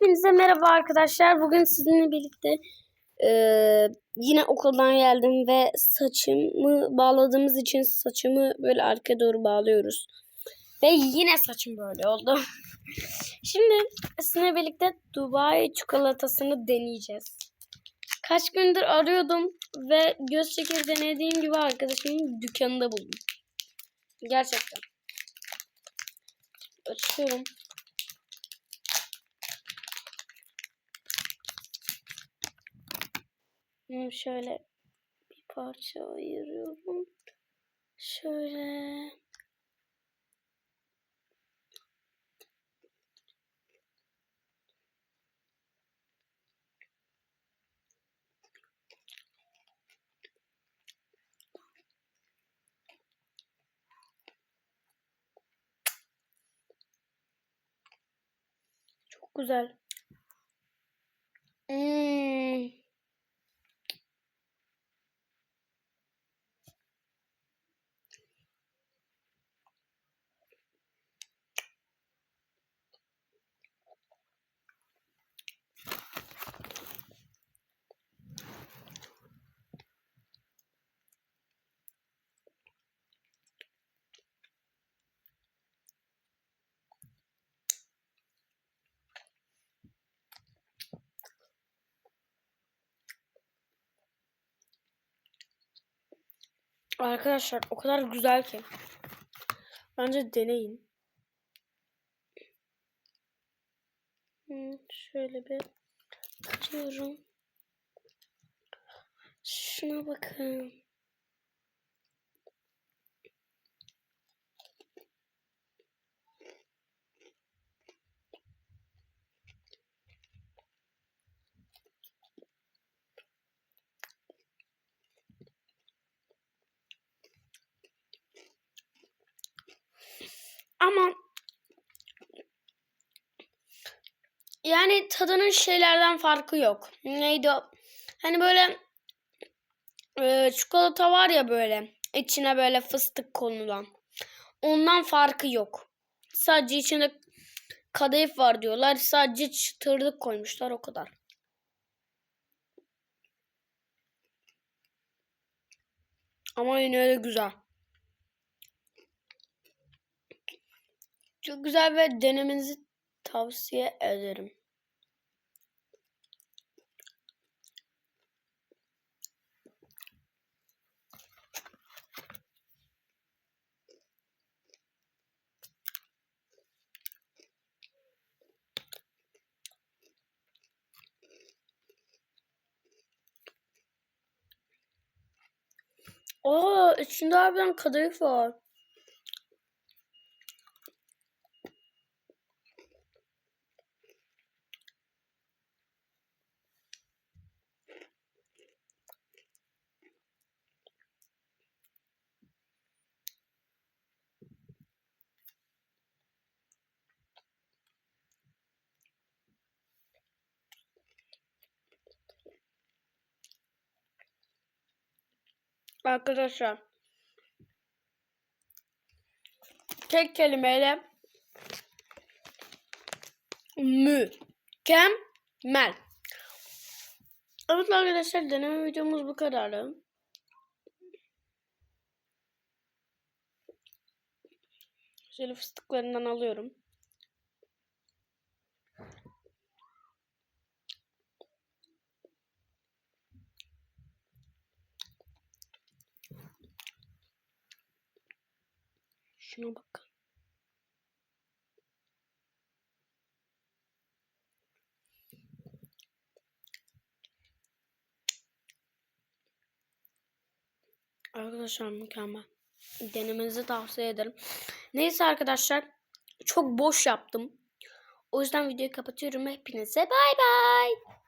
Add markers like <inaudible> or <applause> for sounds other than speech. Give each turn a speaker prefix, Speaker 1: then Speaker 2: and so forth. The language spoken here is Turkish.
Speaker 1: Hepinize merhaba arkadaşlar. Bugün sizinle birlikte eee, yine okuldan geldim ve saçımı bağladığımız için saçımı böyle arkaya doğru bağlıyoruz. Ve yine saçım böyle oldu. <laughs> Şimdi sizinle birlikte Dubai çikolatasını deneyeceğiz. Kaç gündür arıyordum ve göz çekir denediğim gibi arkadaşımın dükkanında buldum. Gerçekten. Açıyorum. Bunu şöyle bir parça ayırıyorum. Şöyle. Çok güzel. Hmm. Arkadaşlar o kadar güzel ki. Bence deneyin. Şöyle bir kırıyorum. Şuna bakın. Ama yani tadının şeylerden farkı yok. Neydi o? Hani böyle e, çikolata var ya böyle içine böyle fıstık konulan. Ondan farkı yok. Sadece içinde kadayıf var diyorlar. Sadece çıtırlık koymuşlar o kadar. Ama yine de güzel. Çok güzel ve denemenizi tavsiye ederim. Aa, içinde harbiden kadayıf var. Arkadaşlar. Tek kelimeyle mükemmel. Evet arkadaşlar deneme videomuz bu kadardı. Şöyle fıstıklarından alıyorum. Şuna bakın. Arkadaşlar mükemmel. Denemenizi tavsiye ederim. Neyse arkadaşlar. Çok boş yaptım. O yüzden videoyu kapatıyorum. Hepinize bay bay.